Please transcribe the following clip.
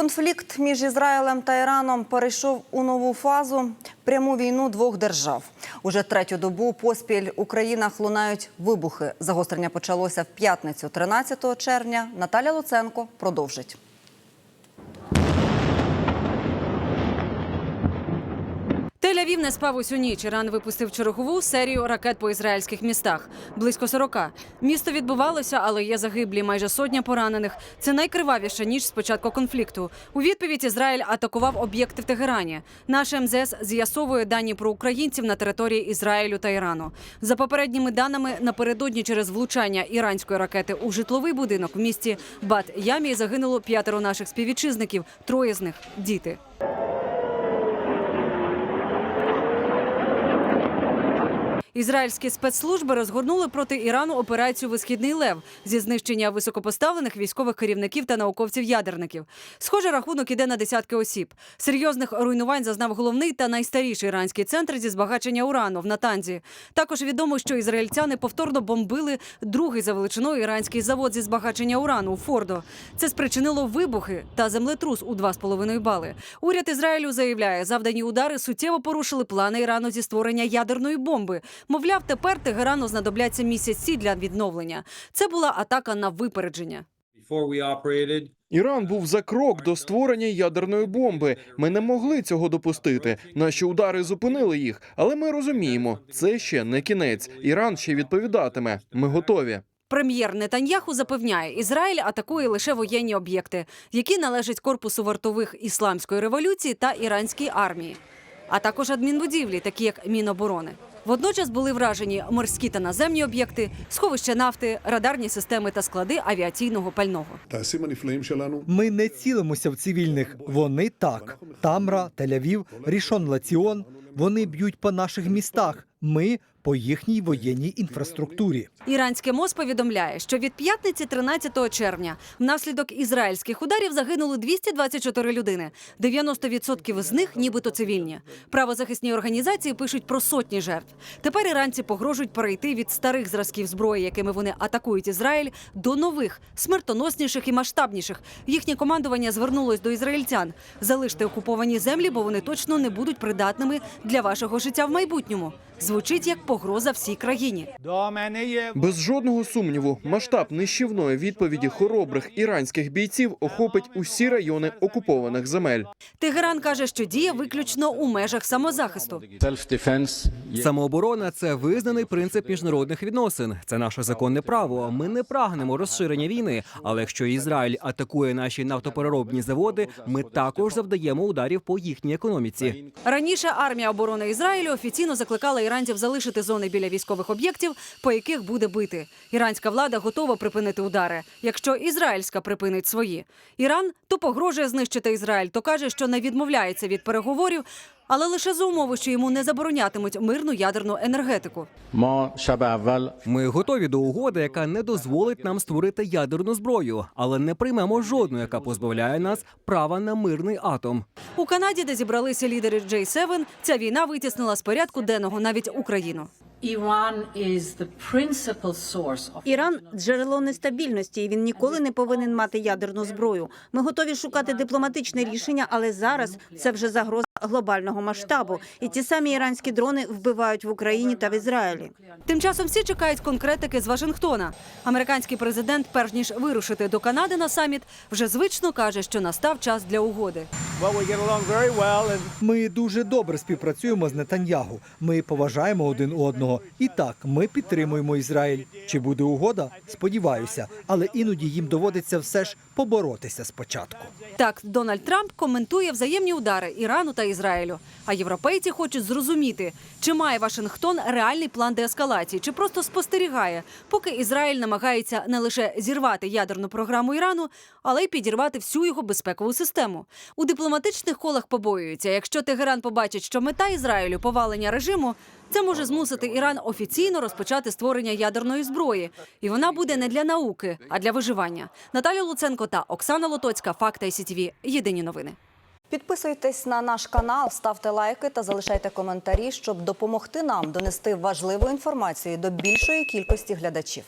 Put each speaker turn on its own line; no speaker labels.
Конфлікт між Ізраїлем та Іраном перейшов у нову фазу пряму війну двох держав. Уже третю добу поспіль у країнах вибухи. Загострення почалося в п'ятницю, 13 червня. Наталя Луценко продовжить.
Тель-Авів не спав усю ніч. Іран випустив чергову серію ракет по ізраїльських містах. Близько 40. Місто відбувалося, але є загиблі, майже сотня поранених. Це найкривавіша ніч з початку конфлікту. У відповідь Ізраїль атакував об'єкти в Тегерані. Наше МЗС з'ясовує дані про українців на території Ізраїлю та Ірану. За попередніми даними, напередодні через влучання іранської ракети у житловий будинок в місті Бат-Ямі загинуло п'ятеро наших співвітчизників. Троє з них діти. Ізраїльські спецслужби розгорнули проти Ірану операцію Висхідний лев зі знищення високопоставлених військових керівників та науковців-ядерників. Схоже, рахунок іде на десятки осіб. Серйозних руйнувань зазнав головний та найстаріший іранський центр зі збагачення урану в Натанзі. Також відомо, що ізраїльтяни повторно бомбили другий за величиною іранський завод зі збагачення урану у Фордо. Це спричинило вибухи та землетрус у 2,5 бали. Уряд Ізраїлю заявляє, завдані удари суттєво порушили плани Ірану зі створення ядерної бомби. Мовляв, тепер Тегерану знадобляться місяці для відновлення. Це була атака на випередження.
Іран був за крок до створення ядерної бомби. Ми не могли цього допустити. Наші удари зупинили їх, але ми розуміємо, це ще не кінець. Іран ще відповідатиме. Ми готові.
Прем'єр Нетаньяху запевняє, Ізраїль атакує лише воєнні об'єкти, які належать корпусу вартових ісламської революції та іранській армії, а також адмінбудівлі, такі як Міноборони. Водночас були вражені морські та наземні об'єкти, сховища нафти, радарні системи та склади авіаційного пального.
Ми не цілимося в цивільних. Вони так: Тамра, Тель-Авів, Рішон Лаціон. Вони б'ють по наших містах. Ми по їхній воєнній інфраструктурі.
Іранське МОЗ повідомляє, що від п'ятниці 13 червня внаслідок ізраїльських ударів загинули 224 людини. 90% з них нібито цивільні. Правозахисні організації пишуть про сотні жертв. Тепер іранці погрожують перейти від старих зразків зброї, якими вони атакують Ізраїль, до нових, смертоносніших і масштабніших. Їхнє командування звернулось до ізраїльтян. Залиште окуповані землі, бо вони точно не будуть придатними для вашого життя в майбутньому. Звучить як погроза всій країні.
Без жодного сумніву, масштаб нищівної відповіді хоробрих іранських бійців охопить усі райони окупованих земель.
Тегеран каже, що діє виключно у межах самозахисту.
Самооборона це визнаний принцип міжнародних відносин. Це наше законне право. Ми не прагнемо розширення війни. Але якщо Ізраїль атакує наші нафтопереробні заводи, ми також завдаємо ударів по їхній економіці.
Раніше армія оборони Ізраїлю офіційно закликала іранців залишити зони біля військових об'єктів, по яких буде бити. Іранська влада готова припинити удари, якщо ізраїльська припинить свої. Іран то погрожує знищити Ізраїль, то каже, що не відмовляється від переговорів, але лише за умови, що йому не заборонятимуть мирну ядерну енергетику.
Ми готові до угоди, яка не дозволить нам створити ядерну зброю, але не приймемо жодну, яка позбавляє нас права на мирний атом.
У Канаді, де зібралися лідери J7, ця війна витіснила з порядку денного навіть Україну.
Iran is the principal
Іран джерело нестабільності, і він ніколи не повинен мати ядерну зброю. Ми готові шукати дипломатичне рішення, але зараз це вже загроза глобального масштабу. І ті самі іранські дрони вбивають в Україні та в Ізраїлі.
Тим часом всі чекають конкретики з Вашингтона. Американський президент, перш ніж вирушити до Канади на саміт, вже звично каже, що настав час для угоди.
Ми дуже добре співпрацюємо з Нетаньягу. Ми поважаємо один одного. І так, ми підтримуємо Ізраїль. Чи буде угода? Сподіваюся, але іноді їм доводиться все ж поборотися спочатку.
Так, Дональд Трамп коментує взаємні удари Ірану та Ізраїлю. А європейці хочуть зрозуміти, чи має Вашингтон реальний план деескалації, чи просто спостерігає, поки Ізраїль намагається не лише зірвати ядерну програму Ірану, але й підірвати всю його безпекову систему. У дипломатичних колах побоюються, якщо Тегеран побачить, що мета Ізраїлю повалення режиму. Це може змусити Іран офіційно розпочати створення ядерної зброї, і вона буде не для науки, а для виживання. Наталя Луценко та Оксана Лотоцька. факт Сітві. Єдині новини.
Підписуйтесь на наш канал, ставте лайки та залишайте коментарі, щоб допомогти нам донести важливу інформацію до більшої кількості глядачів.